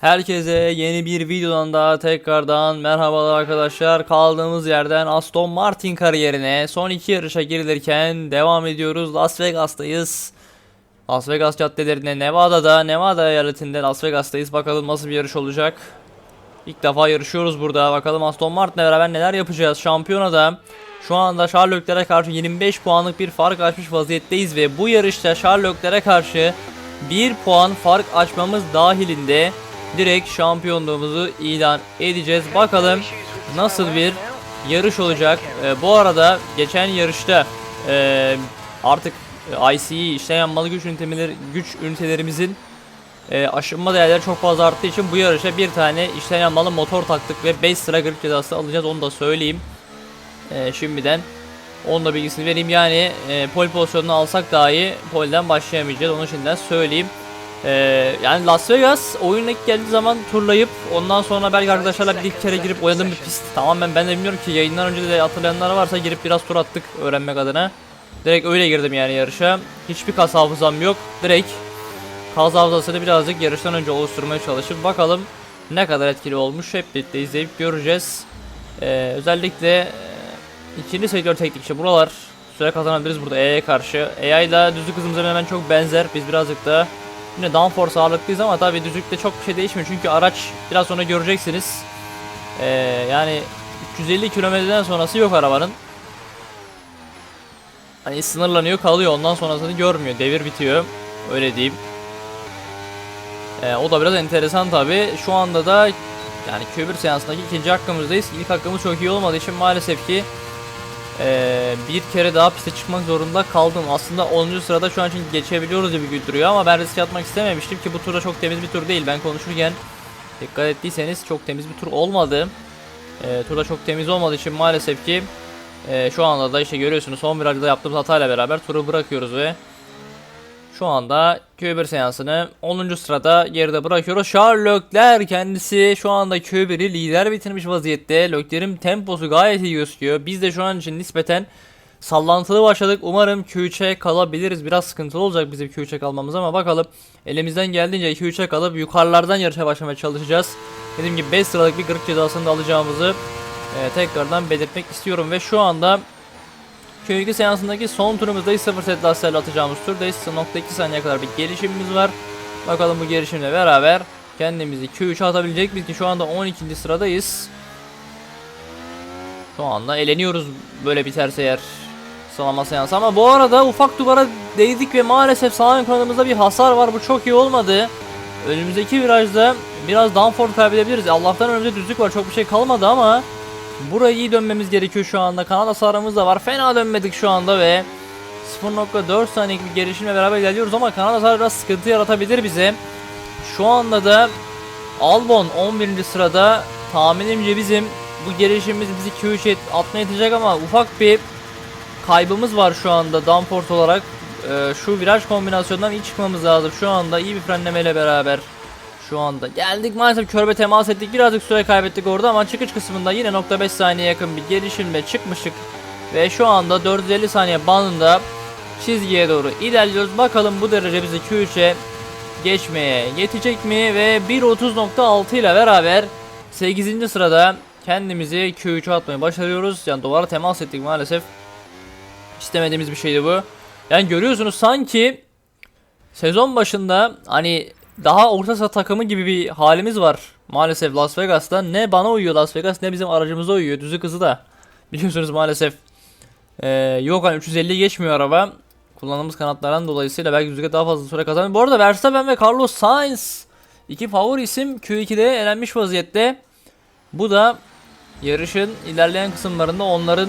Herkese yeni bir videodan daha tekrardan merhabalar arkadaşlar. Kaldığımız yerden Aston Martin kariyerine son iki yarışa girilirken devam ediyoruz. Las Vegas'tayız. Las Vegas caddelerinde Nevada'da, Nevada eyaletinde Las Vegas'tayız. Bakalım nasıl bir yarış olacak. İlk defa yarışıyoruz burada. Bakalım Aston Martin'le beraber neler yapacağız. Şampiyonada şu anda Sherlock'lere karşı 25 puanlık bir fark açmış vaziyetteyiz ve bu yarışta Sherlock'lere karşı 1 puan fark açmamız dahilinde direkt şampiyonluğumuzu ilan edeceğiz. Bakalım nasıl bir yarış olacak. Ee, bu arada geçen yarışta e, artık ICE işleyen malı güç üniteleri güç ünitelerimizin e, aşınma değerleri çok fazla arttığı için bu yarışa bir tane işleyen malı motor taktık ve 5 sıra grip cezası alacağız onu da söyleyeyim. E, şimdiden onun da bilgisini vereyim yani e, pol pozisyonunu alsak dahi polden başlayamayacağız onu şimdiden söyleyeyim. E, yani Las Vegas oyuna ilk geldiği zaman turlayıp ondan sonra belki arkadaşlarla bir iki kere girip oynadığım bir pist. Tamamen ben de bilmiyorum ki yayından önce de hatırlayanlar varsa girip biraz tur attık öğrenmek adına. Direkt öyle girdim yani yarışa. Hiçbir kas hafızam yok. Direkt Kaz hafızasını birazcık yarıştan önce oluşturmaya çalışıp bakalım ne kadar etkili olmuş hep birlikte izleyip göreceğiz. Ee, özellikle e, ikinci sektör teknikçi buralar süre kazanabiliriz burada E'ye karşı. AI ile düzlük hızımıza hemen çok benzer. Biz birazcık da yine downforce ağırlıklıyız ama tabii düzlükte çok bir şey değişmiyor çünkü araç biraz sonra göreceksiniz. Ee, yani 350 kilometreden sonrası yok arabanın. Hani sınırlanıyor kalıyor ondan sonrasını görmüyor devir bitiyor öyle diyeyim. Ee, o da biraz enteresan tabi. Şu anda da yani Q1 seansındaki ikinci hakkımızdayız. İlk hakkımız çok iyi olmadığı için maalesef ki ee, bir kere daha piste çıkmak zorunda kaldım. Aslında 10. sırada şu an için geçebiliyoruz gibi duruyor ama ben risk atmak istememiştim ki bu turda çok temiz bir tur değil. Ben konuşurken dikkat ettiyseniz çok temiz bir tur olmadı. Ee, turda çok temiz olmadığı için maalesef ki ee, şu anda da işte görüyorsunuz son virajda yaptığımız hatayla beraber turu bırakıyoruz ve şu anda Q1 seansını 10. sırada geride bırakıyoruz. Charles Leclerc kendisi şu anda Q1'i lider bitirmiş vaziyette. Leclerc'in temposu gayet iyi gözüküyor. Biz de şu an için nispeten sallantılı başladık. Umarım Q3'e kalabiliriz. Biraz sıkıntılı olacak bizim Q3'e kalmamız ama bakalım. Elimizden geldiğince Q3'e kalıp yukarılardan yarışa başlamaya çalışacağız. Dediğim gibi 5 sıralık bir grip cezasını da alacağımızı e, tekrardan belirtmek istiyorum. Ve şu anda Q2 seansındaki son turumuzdayız. 0 set lastiğiyle atacağımız turdayız. 0.2 saniye kadar bir gelişimimiz var. Bakalım bu gelişimle beraber kendimizi Q3'e atabilecek miyiz ki şu anda 12. sıradayız. Şu anda eleniyoruz böyle biterse eğer sıralama seansı ama bu arada ufak duvara değdik ve maalesef sağ ön kanadımızda bir hasar var. Bu çok iyi olmadı. Önümüzdeki virajda biraz downforce kaybedebiliriz. Allah'tan önümüzde düzlük var. Çok bir şey kalmadı ama Burayı iyi dönmemiz gerekiyor şu anda. Kanal hasarımız da var. Fena dönmedik şu anda ve 0.4 saniyelik bir gelişimle beraber ilerliyoruz ama kanal hasarı biraz sıkıntı yaratabilir bize. Şu anda da Albon 11. sırada tahminimce bizim bu gelişimimiz bizi Q3'e atmaya yetecek ama ufak bir kaybımız var şu anda downforce olarak. Ee, şu viraj kombinasyonundan iyi çıkmamız lazım. Şu anda iyi bir frenlemeyle beraber şu anda. Geldik maalesef körbe temas ettik. Birazcık süre kaybettik orada ama çıkış kısmında yine nokta 5 saniye yakın bir gelişimle çıkmıştık. Ve şu anda 450 saniye bandında çizgiye doğru ilerliyoruz. Bakalım bu derece bizi Q3'e geçmeye yetecek mi? Ve 1.30.6 ile beraber 8. sırada kendimizi Q3'e atmayı başarıyoruz. Yani duvara temas ettik maalesef. İstemediğimiz bir şeydi bu. Yani görüyorsunuz sanki sezon başında hani daha orta saha takımı gibi bir halimiz var maalesef Las Vegas'ta. Ne bana uyuyor Las Vegas ne bizim aracımıza uyuyor. Düzü kızı da. Biliyorsunuz maalesef. Ee, yok hani 350 geçmiyor araba. Kullandığımız kanatlardan dolayısıyla belki düzlüğe daha fazla süre kazanıyor. Bu arada Verstappen ve Carlos Sainz iki favori isim Q2'de elenmiş vaziyette. Bu da yarışın ilerleyen kısımlarında onların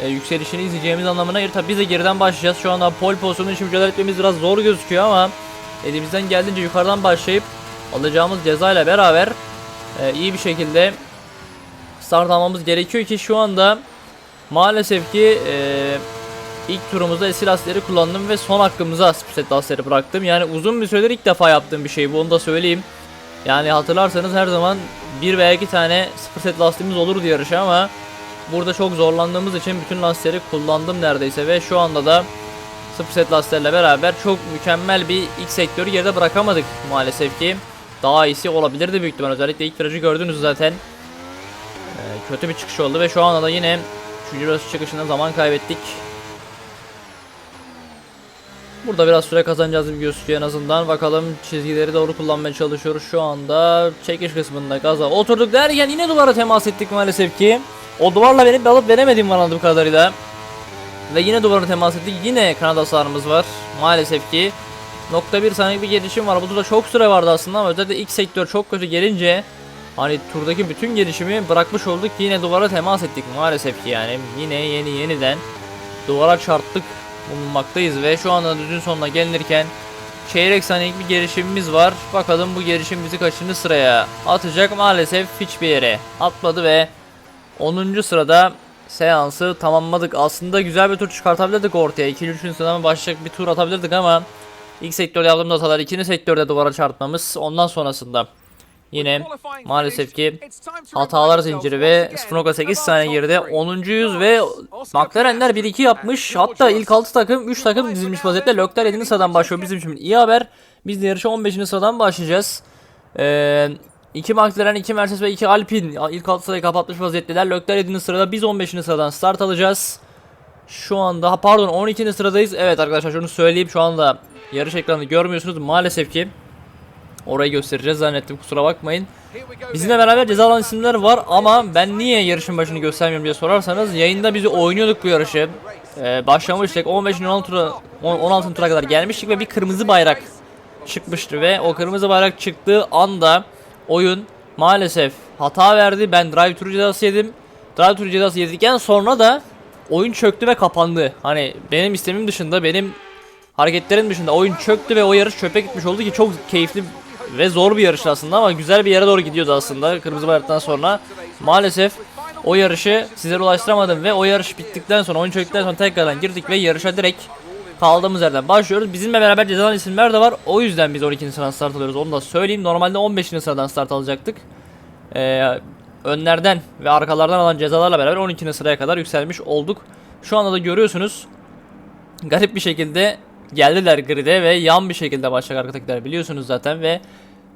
e, yükselişini izleyeceğimiz anlamına gelir. Tabi biz de geriden başlayacağız. Şu anda pole pozisyonu için mücadele etmemiz biraz zor gözüküyor ama elimizden geldiğince yukarıdan başlayıp alacağımız ceza ile beraber e, iyi bir şekilde start almamız gerekiyor ki şu anda maalesef ki e, ilk turumuzda eski lastikleri kullandım ve son hakkımıza split lastikleri bıraktım. Yani uzun bir süredir ilk defa yaptığım bir şey bu onu da söyleyeyim. Yani hatırlarsanız her zaman bir veya iki tane sıfır set lastiğimiz olurdu yarışa ama burada çok zorlandığımız için bütün lastikleri kullandım neredeyse ve şu anda da sıfır set lastiklerle beraber çok mükemmel bir ilk sektörü geride bırakamadık maalesef ki. daha iyisi olabilirdi büyük ihtimal. Özellikle ilk virajı gördünüz zaten. Ee, kötü bir çıkış oldu ve şu anda da yine 3. viraj çıkışında zaman kaybettik. Burada biraz süre kazanacağız gibi gözüküyor en azından. Bakalım çizgileri doğru kullanmaya çalışıyoruz. Şu anda çekiş kısmında gaza oturduk derken yine duvara temas ettik maalesef ki. O duvarla beni alıp veremediğim var anladığım kadarıyla. Ve yine duvara temas ettik. Yine kanat hasarımız var. Maalesef ki. Nokta bir saniyelik bir gelişim var. Bu turda çok süre vardı aslında ama özellikle ilk sektör çok kötü gelince hani turdaki bütün gelişimi bırakmış olduk. Yine duvara temas ettik maalesef ki yani. Yine yeni yeniden duvara çarptık bulunmaktayız ve şu anda düzün sonuna gelinirken çeyrek saniyelik bir gelişimimiz var. Bakalım bu gelişim bizi kaçıncı sıraya atacak maalesef hiçbir yere atmadı ve 10. sırada seansı tamamladık. Aslında güzel bir tur çıkartabilirdik ortaya. 2. 3. sıradan başlayacak bir tur atabilirdik ama ilk sektörde yaptığımız hatalar ikinci sektörde duvara çarpmamız ondan sonrasında yine maalesef ki hatalar zinciri ve 0.8 saniye geride 10.yüz ve McLaren'ler 1-2 yapmış. Hatta ilk 6 takım 3 takım dizilmiş vaziyette. Lökler 7. sıradan başlıyor bizim için iyi haber. Biz de yarışa 15. sıradan başlayacağız. Ee, 2 McLaren, 2 Mercedes ve 2 Alpine ilk 6 sırayı kapatmış vaziyetteler. Lökler 7. sırada biz 15. sıradan start alacağız. Şu anda pardon 12. sıradayız. Evet arkadaşlar şunu söyleyeyim şu anda yarış ekranını görmüyorsunuz maalesef ki. Orayı göstereceğiz zannettim kusura bakmayın. Bizimle beraber ceza alan isimler var ama ben niye yarışın başını göstermiyorum diye sorarsanız yayında bizi oynuyorduk bu yarışı. Ee, başlamıştık 15. 16. tura 16. tura kadar gelmiştik ve bir kırmızı bayrak çıkmıştı ve o kırmızı bayrak çıktığı anda oyun maalesef hata verdi. Ben drive thru cezası yedim. Drive thru cezası yedikten sonra da oyun çöktü ve kapandı. Hani benim istemim dışında benim hareketlerim dışında oyun çöktü ve o yarış çöpe gitmiş oldu ki çok keyifli ve zor bir yarış aslında ama güzel bir yere doğru gidiyordu aslında kırmızı bayraktan sonra. Maalesef o yarışı sizlere ulaştıramadım ve o yarış bittikten sonra oyun çöktükten sonra tekrardan girdik ve yarışa direkt kaldığımız yerden başlıyoruz. Bizimle beraber cezalan isimler de var. O yüzden biz 12. sıradan start alıyoruz. Onu da söyleyeyim. Normalde 15. sıradan start alacaktık. Ee, önlerden ve arkalardan alan cezalarla beraber 12. sıraya kadar yükselmiş olduk. Şu anda da görüyorsunuz garip bir şekilde geldiler grid'e ve yan bir şekilde başlayacak arkadakiler biliyorsunuz zaten ve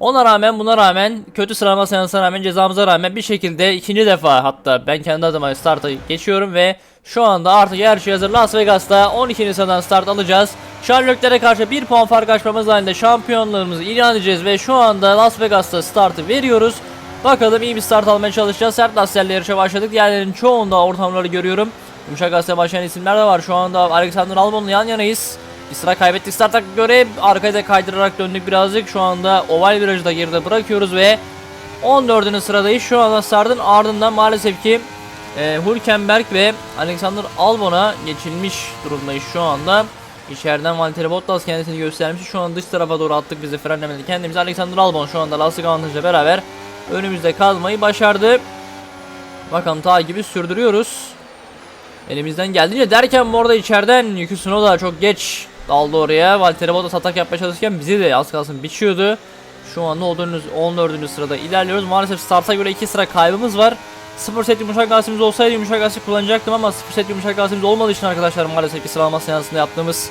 ona rağmen buna rağmen kötü sıralama seansına rağmen cezamıza rağmen bir şekilde ikinci defa hatta ben kendi adıma starta geçiyorum ve şu anda artık her şey hazır Las Vegas'ta 12. sıradan start alacağız. Sherlock'lere karşı 1 puan fark açmamız halinde şampiyonluğumuzu ilan edeceğiz ve şu anda Las Vegas'ta startı veriyoruz. Bakalım iyi bir start almaya çalışacağız. Sert lastiklerle yarışa başladık. Diğerlerinin çoğunda ortamları görüyorum. Yumuşak lastikle başlayan isimler de var. Şu anda Alexander Albon'la yan yanayız. Bir sıra kaybettik starta göre arkaya da kaydırarak döndük birazcık. Şu anda oval virajı da geride bırakıyoruz ve 14. sıradayız. Şu anda startın ardından maalesef ki e, Hülkenberg ve Alexander Albon'a geçilmiş durumdayız şu anda. İçeriden Valtteri Bottas kendisini göstermiş. Şu an dış tarafa doğru attık bizi frenlemedi. Kendimiz Alexander Albon şu anda lastik avantajıyla beraber önümüzde kalmayı başardı. Bakalım takibi sürdürüyoruz. Elimizden geldiğince derken bu arada içeriden Yuki Tsunoda çok geç daldı oraya. Valtteri Bottas atak yapmaya çalışırken bizi de az kalsın biçiyordu. Şu olduğunuz 14. sırada ilerliyoruz. Maalesef starta göre 2 sıra kaybımız var. 0 set yumuşak lastikimiz olsaydı yumuşak lastik kullanacaktım ama 0 set yumuşak lastikimiz olmadığı için arkadaşlar maalesef ki sıralama seansında yaptığımız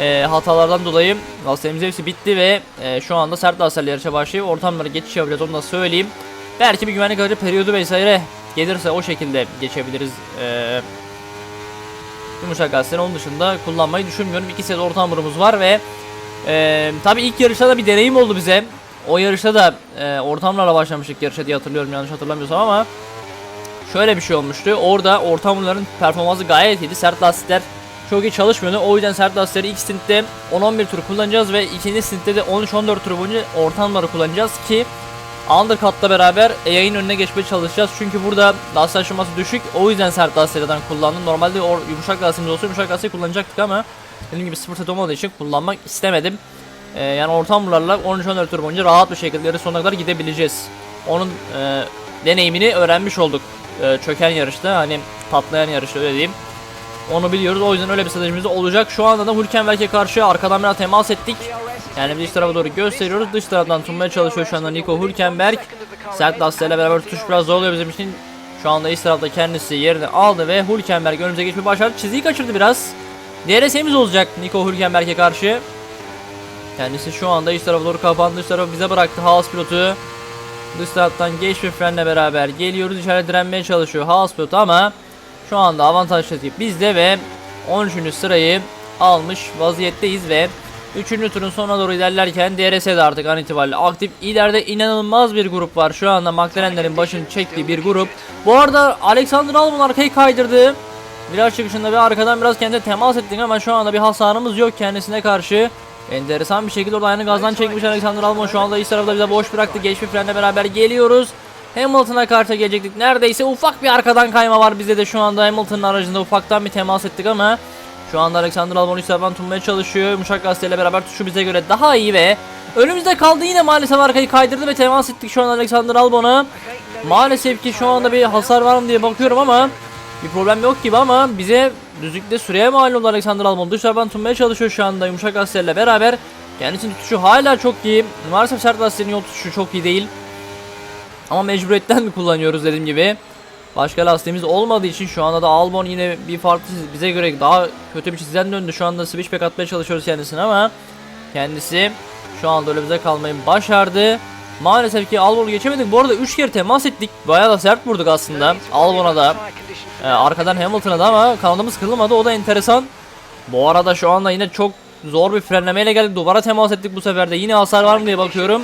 e, hatalardan dolayı lastiklerimiz hepsi bitti ve e, şu anda sert lastiklerle yarışa başlayıp ortamlara geçiş yapacağız onu da söyleyeyim. Belki bir güvenlik aracı periyodu vesaire gelirse o şekilde geçebiliriz. E, yumuşak lastikleri onun dışında kullanmayı düşünmüyorum. İki set orta hamurumuz var ve e, tabii ilk yarışta da bir deneyim oldu bize. O yarışta da e, ortamlarla başlamıştık yarışa diye hatırlıyorum yanlış hatırlamıyorsam ama şöyle bir şey olmuştu. Orada orta hamurların performansı gayet iyiydi. Sert lastikler çok iyi çalışmıyordu. O yüzden sert lastikleri ilk stintte 10-11 tur kullanacağız ve ikinci stintte de 13-14 tur boyunca orta hamurları kullanacağız ki Undercut'la beraber AI'nin önüne geçmeye çalışacağız. Çünkü burada lastik aşaması düşük. O yüzden sert lastiklerden kullandım. Normalde o yumuşak lastiğimiz olsa yumuşak lastiği kullanacaktık ama dediğim gibi sıfır set olmadığı için kullanmak istemedim. Ee, yani orta hamurlarla 13-14 tur boyunca rahat bir şekilde yarış sonuna kadar gidebileceğiz. Onun e, deneyimini öğrenmiş olduk. E, çöken yarışta hani patlayan yarışta öyle diyeyim. Onu biliyoruz. O yüzden öyle bir stratejimiz olacak. Şu anda da Hülkenberg'e karşı arkadan biraz temas ettik. Yani dış tarafa doğru gösteriyoruz. Dış taraftan tutmaya çalışıyor şu anda Nico Hülkenberg. Sert lastiklerle beraber tutuş biraz zor oluyor bizim için. Şu anda iç tarafta kendisi yerini aldı ve Hülkenberg önümüze geçmeyi başardı. Çizgiyi kaçırdı biraz. DRS'imiz olacak Nico Hülkenberg'e karşı. Kendisi şu anda iç tarafa doğru kapandı. Dış tarafı bize bıraktı Haas pilotu. Dış taraftan geç bir frenle beraber geliyoruz. İçeride direnmeye çalışıyor Haas pilotu ama şu anda avantaj rakip bizde ve 13. sırayı almış vaziyetteyiz ve 3. turun sonuna doğru ilerlerken DRS de artık an itibariyle aktif. İleride inanılmaz bir grup var. Şu anda McLaren'lerin başını çektiği bir grup. Bu arada Alexander Albon arkayı kaydırdı. Viraj çıkışında bir arkadan biraz kendine temas ettik ama şu anda bir hasarımız yok kendisine karşı. Enteresan bir şekilde orada aynı gazdan çekmiş Alexander Albon şu anda iç tarafta bize boş bıraktı. Geç bir frenle beraber geliyoruz. Hamilton'a karşı gelecektik. Neredeyse ufak bir arkadan kayma var bizde de şu anda Hamilton'ın aracında ufaktan bir temas ettik ama şu anda Alexander Albon taraftan tutmaya çalışıyor. Yumuşak gazeteyle beraber tutuşu bize göre daha iyi ve önümüzde kaldı yine maalesef arkayı kaydırdı ve temas ettik şu an Alexander Albon'a. Maalesef ki şu anda bir hasar var mı diye bakıyorum ama bir problem yok gibi ama bize düzlükte süreye mal oldu Alexander Albon. Dışarıdan tutmaya çalışıyor şu anda yumuşak gazeteyle beraber. Kendisinin tutuşu hala çok iyi. Maalesef sert lastiğin yol tutuşu çok iyi değil. Ama mecburiyetten kullanıyoruz dediğim gibi. Başka lastiğimiz olmadığı için şu anda da Albon yine bir farklı bize göre daha kötü bir çizgiden döndü. Şu anda switchback atmaya çalışıyoruz kendisine ama kendisi şu anda bize kalmayı başardı. Maalesef ki Albon'u geçemedik. Bu arada 3 kere temas ettik. Bayağı da sert vurduk aslında. Albon'a da e, arkadan Hamilton'a da ama kanadımız kırılmadı. O da enteresan. Bu arada şu anda yine çok zor bir frenlemeyle geldik. Duvara temas ettik bu sefer de. Yine hasar var mı diye bakıyorum.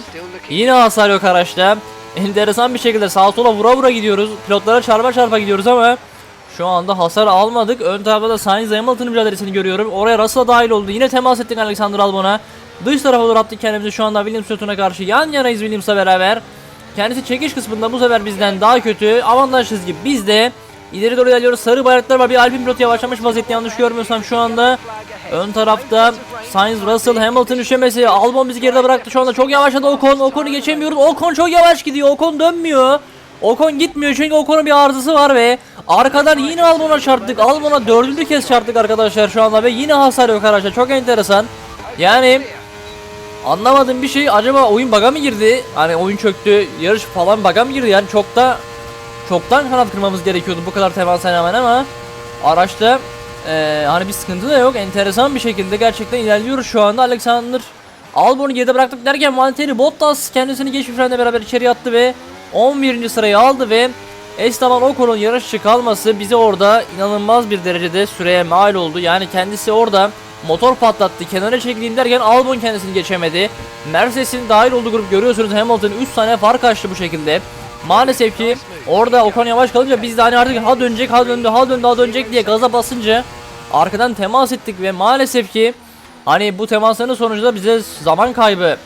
Yine hasar yok araçta. Enteresan bir şekilde sağa sola vura vura gidiyoruz. Pilotlara çarpa çarpa gidiyoruz ama şu anda hasar almadık. Ön tarafta da Sainz Hamilton mücadelesini görüyorum. Oraya Russell dahil oldu. Yine temas ettik Alexander Albon'a. Dış tarafa doğru attık kendimizi şu anda Williams pilotuna karşı yan yanayız Williams'la beraber. Kendisi çekiş kısmında bu sefer bizden daha kötü. Avantaj çizgi bizde. İleri doğru ilerliyoruz. Sarı bayraklar var. Bir Alpine pilotu yavaşlamış vaziyette yanlış görmüyorsam şu anda. Ön tarafta Sainz, Russell, Hamilton düşemesi. Albon bizi geride bıraktı şu anda. Çok yavaşladı Ocon. Ocon'u geçemiyoruz. Ocon çok yavaş gidiyor. Ocon dönmüyor. Ocon gitmiyor çünkü Ocon'un bir arızası var ve arkadan yine Albon'a çarptık. Albon'a dördüncü kez çarptık arkadaşlar şu anda ve yine hasar yok araçta. Çok enteresan. Yani anlamadığım bir şey acaba oyun bug'a mı girdi? Hani oyun çöktü, yarış falan bug'a mı girdi? Yani çok da çoktan kanat kırmamız gerekiyordu bu kadar temasa rağmen ama araçta eee, hani bir sıkıntı da yok. Enteresan bir şekilde gerçekten ilerliyoruz şu anda. Alexander Albon'u geride bıraktık derken Valtteri Bottas kendisini geç bir frenle beraber içeri attı ve 11. sırayı aldı ve Esteban Ocon'un yarışçı kalması bize orada inanılmaz bir derecede süreye mal oldu. Yani kendisi orada motor patlattı. Kenara çekileyim derken Albon kendisini geçemedi. Mercedes'in dahil olduğu grup görüyorsunuz Hamilton 3 saniye fark açtı bu şekilde. Maalesef ki orada Ocon yavaş kalınca biz de hani artık ha dönecek ha döndü ha döndü ha dönecek diye gaza basınca arkadan temas ettik ve maalesef ki hani bu temasların sonucunda bize zaman kaybı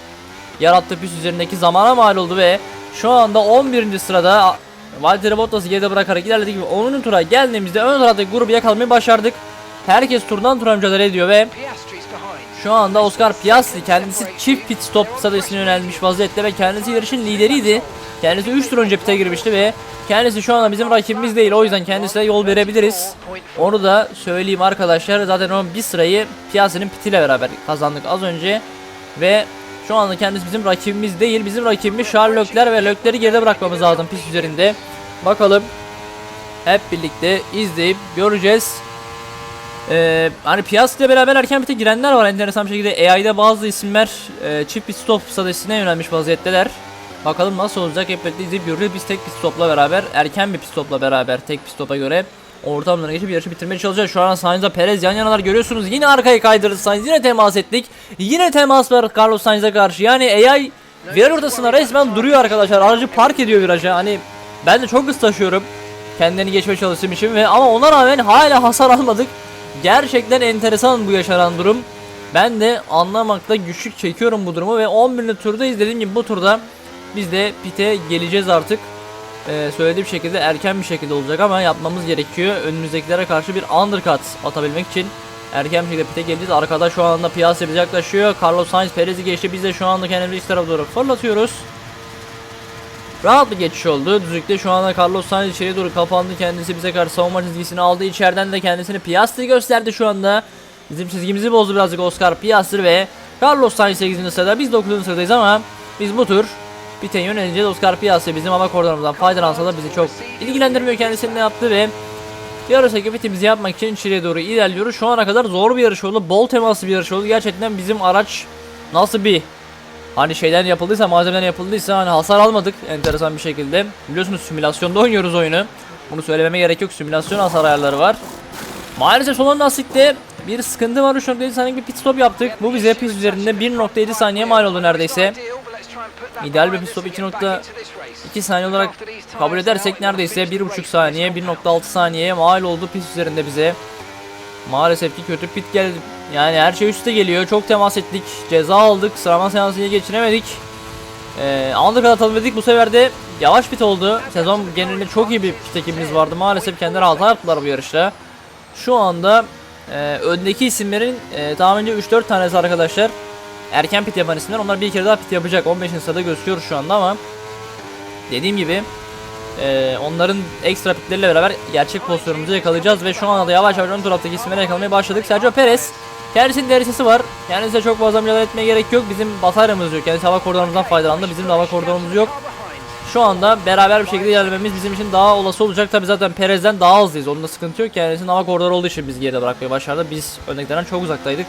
yarattı pist üzerindeki zamana mal oldu ve şu anda 11. sırada Valtteri Bottas'ı geride bırakarak ilerledik ve 10. tura geldiğimizde ön taraftaki grubu yakalamayı başardık. Herkes turdan tura mücadele ediyor ve şu anda Oscar Piastri kendisi çift pit stop stratejisine yönelmiş vaziyette ve kendisi yarışın lideriydi. Kendisi 3 tur önce pite girmişti ve kendisi şu anda bizim rakibimiz değil. O yüzden kendisine yol verebiliriz. Onu da söyleyeyim arkadaşlar. Zaten onun bir sırayı Piastri'nin pitiyle beraber kazandık az önce. Ve şu anda kendisi bizim rakibimiz değil. Bizim rakibimiz Leclerc ve Leclerc'i geride bırakmamız lazım pist üzerinde. Bakalım hep birlikte izleyip göreceğiz. Ee, hani ile beraber erken pite girenler var enteresan bir şekilde AI'de bazı isimler e, çift pit stop stratejisine yönelmiş vaziyetteler. Bakalım nasıl olacak hep birlikte izleyip göreceğiz. Biz tek pit stopla beraber erken bir pit stopla beraber tek pit stopa göre ortamlarına geçip yarışı bitirmeye çalışacağız. Şu an Sainz'la Perez yan yanalar görüyorsunuz. Yine arkaya kaydırdı Sainz. Yine temas ettik. Yine temas var Carlos Sainz'e karşı. Yani AI viraj ortasında resmen duruyor arkadaşlar. Aracı park ediyor viraja. Hani ben de çok hız taşıyorum. Kendini geçmeye çalıştığım için ve ama ona rağmen hala hasar almadık. Gerçekten enteresan bu yaşanan durum. Ben de anlamakta güçlük çekiyorum bu durumu ve 11. turdayız dediğim gibi bu turda biz de pite geleceğiz artık. Ee, söylediğim şekilde erken bir şekilde olacak ama yapmamız gerekiyor. Önümüzdekilere karşı bir undercut atabilmek için erken bir şekilde pite geleceğiz. Arkada şu anda piyasa bize yaklaşıyor. Carlos Sainz Perez'i geçti. Biz de şu anda kendimizi iç tarafa doğru fırlatıyoruz. Rahat bir geçiş oldu. Düzlükte şu anda Carlos Sainz içeri doğru kapandı. Kendisi bize karşı savunma çizgisini aldı. İçeriden de kendisini Piastri gösterdi şu anda. Bizim çizgimizi bozdu birazcık Oscar Piastri ve Carlos Sainz 8. sırada. Biz 9. sıradayız ama biz bu tur Pite yönelince Oscar Piastri bizim hava koridorumuzdan faydalansa da bizi çok ilgilendirmiyor kendisinin ne yaptı ve Yarıştaki bitimizi yapmak için içeriye doğru ilerliyoruz. Şu ana kadar zor bir yarış oldu. Bol temaslı bir yarış oldu. Gerçekten bizim araç nasıl bir hani şeyden yapıldıysa malzemeden yapıldıysa hani hasar almadık enteresan bir şekilde. Biliyorsunuz simülasyonda oynuyoruz oyunu. Bunu söylememe gerek yok. Simülasyon hasar ayarları var. Maalesef son lastikte bir sıkıntı var. 3.7 saniye bir pit stop yaptık. Bu bize pist üzerinde 1.7 saniye mal oldu neredeyse. İdeal bir pit stop 2.2 saniye olarak kabul edersek neredeyse 1.5 saniye 1.6 saniyeye mal oldu pist üzerinde bize. Maalesef ki kötü pit geldi. Yani her şey üstte geliyor. Çok temas ettik. Ceza aldık. Sıralama seansını geçiremedik. Ee, aldık atabildik. Bu sefer de yavaş pit oldu. Sezon genelinde çok iyi bir pit ekibimiz vardı. Maalesef kendileri hata yaptılar bu yarışta. Şu anda e, öndeki isimlerin e, tahminimce 3-4 tanesi arkadaşlar. Erken pit yapan isimler. Onlar bir kere daha pit yapacak. 15. sırada gözüküyor şu anda ama dediğim gibi e, onların ekstra pitleriyle beraber gerçek pozisyonumuzu yakalayacağız ve şu anda da yavaş yavaş ön taraftaki isimleri yakalamaya başladık. Sergio Perez kendisinin derisesi var. Kendisine çok fazla mücadele etmeye gerek yok. Bizim bataryamız yok. Kendisi hava koridorumuzdan faydalandı. Bizim de hava koridorumuz yok. Şu anda beraber bir şekilde ilerlememiz bizim için daha olası olacak. Tabi zaten Perez'den daha hızlıyız. Onda sıkıntı yok. Kendisinin hava koridoru olduğu için biz geride bırakmayı başardı. Biz öndekilerden çok uzaktaydık.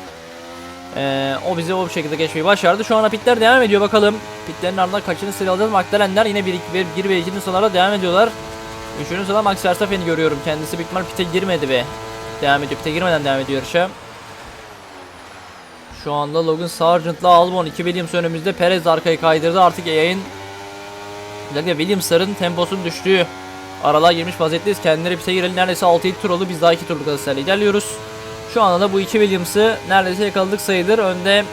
Ee, o bizi o şekilde geçmeyi başardı. Şu anda pitler devam ediyor bakalım. Pitlerin ardından kaçını sıralayacağız. McLaren'ler yine 1 1 1 ve 2. sıralara devam ediyorlar. 3. sırada Max Verstappen'i görüyorum. Kendisi büyük ihtimal pite girmedi ve devam ediyor. Pite girmeden devam ediyor yarışa. Şu anda Logan Sargent'la Albon 2 Williams önümüzde. Perez arkayı kaydırdı. Artık yayın Özellikle Williams'ların temposunun düştüğü aralığa girmiş vaziyetteyiz. Kendileri pite girelim. Neredeyse 6-7 tur oldu. Biz daha 2 turluk hızlarla ilerliyoruz. Şu anda da bu iki Williams'ı neredeyse yakaladık sayılır. Önde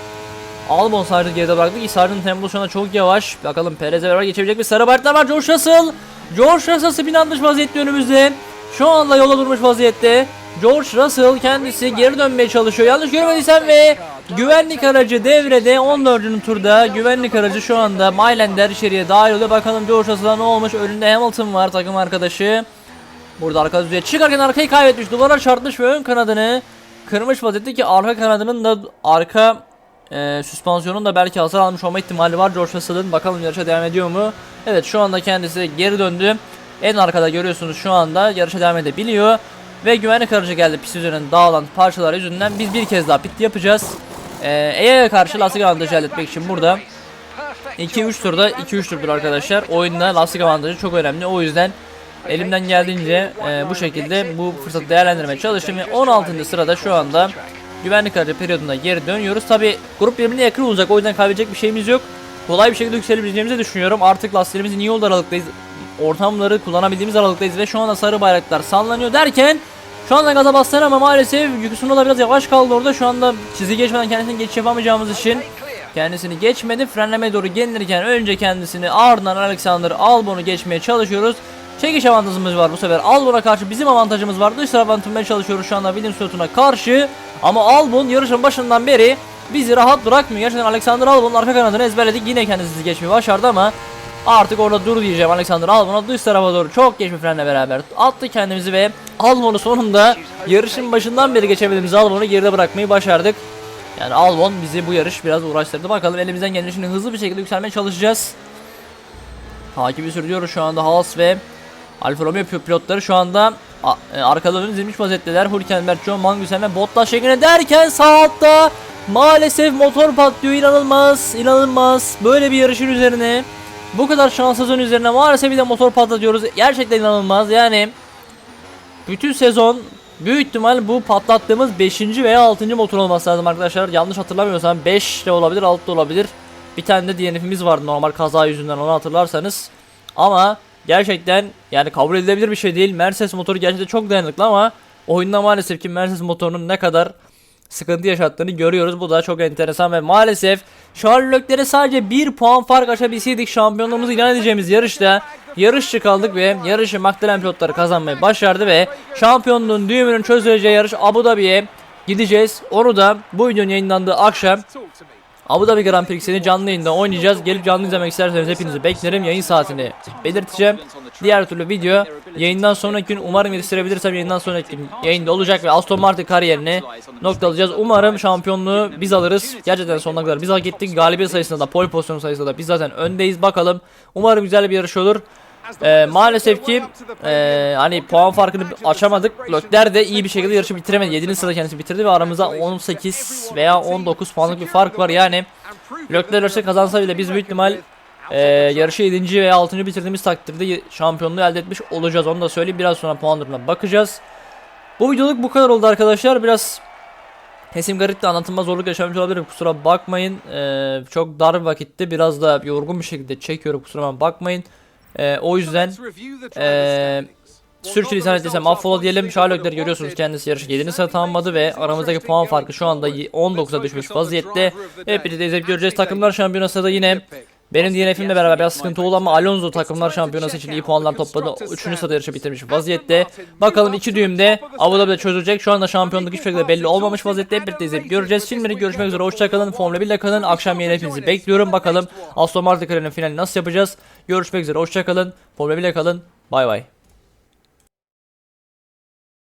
Albon Sargent geride bıraktık. Sargent tempo şu anda çok yavaş. Bakalım Perez'e beraber geçebilecek bir sarı bayraklar var. George Russell. George Russell spin atmış vaziyette önümüzde. Şu anda yola durmuş vaziyette. George Russell kendisi geri dönmeye çalışıyor. Yanlış görmediysem ve güvenlik aracı devrede 14. turda güvenlik aracı şu anda Mylander içeriye dahil oluyor. Bakalım George Russell'a ne olmuş? Önünde Hamilton var takım arkadaşı. Burada arka düzeye çıkarken arkayı kaybetmiş. Duvara çarpmış ve ön kanadını kırmış vaziyette ki arka kanadının da arka e, süspansiyonun da belki hasar almış olma ihtimali var George Russell'ın. Bakalım yarışa devam ediyor mu? Evet şu anda kendisi geri döndü. En arkada görüyorsunuz şu anda yarışa devam edebiliyor. Ve güvenlik aracı geldi pist üzerine dağılan parçalar yüzünden biz bir kez daha pit yapacağız. Ee, EYA'ya karşı lastik avantajı elde etmek için burada 2-3 turda 2-3 turdur arkadaşlar. Oyunda lastik avantajı çok önemli. O yüzden elimden geldiğince e, bu şekilde bu fırsatı değerlendirmeye çalıştım. Ve 16. sırada şu anda güvenlik aracı periyodunda geri dönüyoruz. Tabi grup birbirine yakın olacak. O yüzden kaybedecek bir şeyimiz yok. Kolay bir şekilde yükselebileceğimizi düşünüyorum. Artık lastiklerimizin iyi olduğu aralıktayız. Ortamları kullanabildiğimiz aralıktayız ve şu anda sarı bayraklar sallanıyor derken şu anda gaza bastılar ama maalesef Yüküsü'nde da biraz yavaş kaldı orada. Şu anda çizgi geçmeden kendisini geçiş yapamayacağımız için kendisini geçmedi. Frenlemeye doğru gelirken önce kendisini ardından Alexander Albon'u geçmeye çalışıyoruz. Çekiş avantajımız var bu sefer. Albon'a karşı bizim avantajımız var. Dış tarafa tutmaya çalışıyoruz şu anda Williams pilotuna karşı. Ama Albon yarışın başından beri bizi rahat bırakmıyor. Gerçekten Alexander Albon'un arka kanadını ezberledik. Yine kendisi geçmeyi başardı ama Artık orada dur diyeceğim Alexander Albon'a dış tarafa doğru çok geç bir frenle beraber attı kendimizi ve Albon'u sonunda yarışın başından beri geçemediğimiz Albon'u geride bırakmayı başardık. Yani Albon bizi bu yarış biraz uğraştırdı. Bakalım elimizden geldiği şimdi hızlı bir şekilde yükselmeye çalışacağız. Takibi sürdürüyoruz şu anda Haas ve Alfa Romeo pilotları şu anda e, arkalarını dizilmiş vaziyetteler. Hülkenberg, John Magnussen ve Bottas şeklinde derken sağ altta maalesef motor patlıyor. İnanılmaz, inanılmaz. Böyle bir yarışın üzerine bu kadar şanssızın üzerine maalesef bir de motor patlatıyoruz. Gerçekten inanılmaz. Yani bütün sezon büyük ihtimal bu patlattığımız 5. veya 6. motor olması lazım arkadaşlar. Yanlış hatırlamıyorsam 5 de olabilir, 6 da olabilir. Bir tane de DNF'imiz vardı normal kaza yüzünden onu hatırlarsanız. Ama gerçekten yani kabul edilebilir bir şey değil. Mercedes motoru gerçekten çok dayanıklı ama oyunda maalesef ki Mercedes motorunun ne kadar sıkıntı yaşattığını görüyoruz. Bu da çok enteresan ve maalesef Charles sadece 1 puan fark açabilseydik şampiyonluğumuzu ilan edeceğimiz yarışta yarışçı kaldık ve yarışı McLaren pilotları kazanmayı başardı ve şampiyonluğun düğümünün çözüleceği yarış Abu Dhabi'ye gideceğiz. Onu da bu videonun yayınlandığı akşam Abu Dhabi Grand Prix'sini canlı yayında oynayacağız. Gelip canlı izlemek isterseniz hepinizi beklerim. Yayın saatini belirteceğim. Diğer türlü video yayından sonraki gün umarım yetiştirebilirsem yayından sonraki gün yayında olacak ve Aston Martin kariyerini noktalayacağız. Umarım şampiyonluğu biz alırız. Gerçekten sonuna kadar biz hak ettik. Galibiyet sayısında da pole pozisyon sayısında da biz zaten öndeyiz. Bakalım. Umarım güzel bir yarış olur. Ee, maalesef ki ee, hani puan farkını açamadık. Lökler de iyi bir şekilde yarışı bitiremedi. 7. sırada kendisi bitirdi ve aramızda 18 veya 19 puanlık bir fark var. Yani Lökler yarışı kazansa bile biz büyük ihtimal ee, yarışı 7. veya 6. bitirdiğimiz takdirde şampiyonluğu elde etmiş olacağız. Onu da söyleyeyim. Biraz sonra puan durumuna bakacağız. Bu videoluk bu kadar oldu arkadaşlar. Biraz Sesim garip de anlatımda zorluk yaşamış olabilirim. Kusura bakmayın. Ee, çok dar vakitte biraz da yorgun bir şekilde çekiyorum. Kusura bakmayın. Ee, o yüzden ee, sürçülisan ettiysem affola diyelim. Sherlock'ları görüyorsunuz kendisi yarışı 7. sıra tamamladı ve aramızdaki puan farkı şu anda 19'a düşmüş vaziyette. Hep birlikte izleyip göreceğiz. Takımlar şampiyonası da yine benim DNF'imle beraber biraz sıkıntı oldu ama Alonso takımlar şampiyonası için iyi puanlar topladı. 3. sırada yarışı bitirmiş vaziyette. Bakalım iki düğümde Abu Dhabi'de çözülecek. Şu anda şampiyonluk hiçbir şekilde belli olmamış vaziyette. Hep birlikte izleyip göreceğiz. Şimdilik görüşmek üzere. Hoşçakalın. Formula 1 ile kalın. Akşam yeni hepinizi bekliyorum. Bakalım Aston Martin kararının finali nasıl yapacağız. Görüşmek üzere. Hoşçakalın. Formula 1 ile kalın. Bay bay.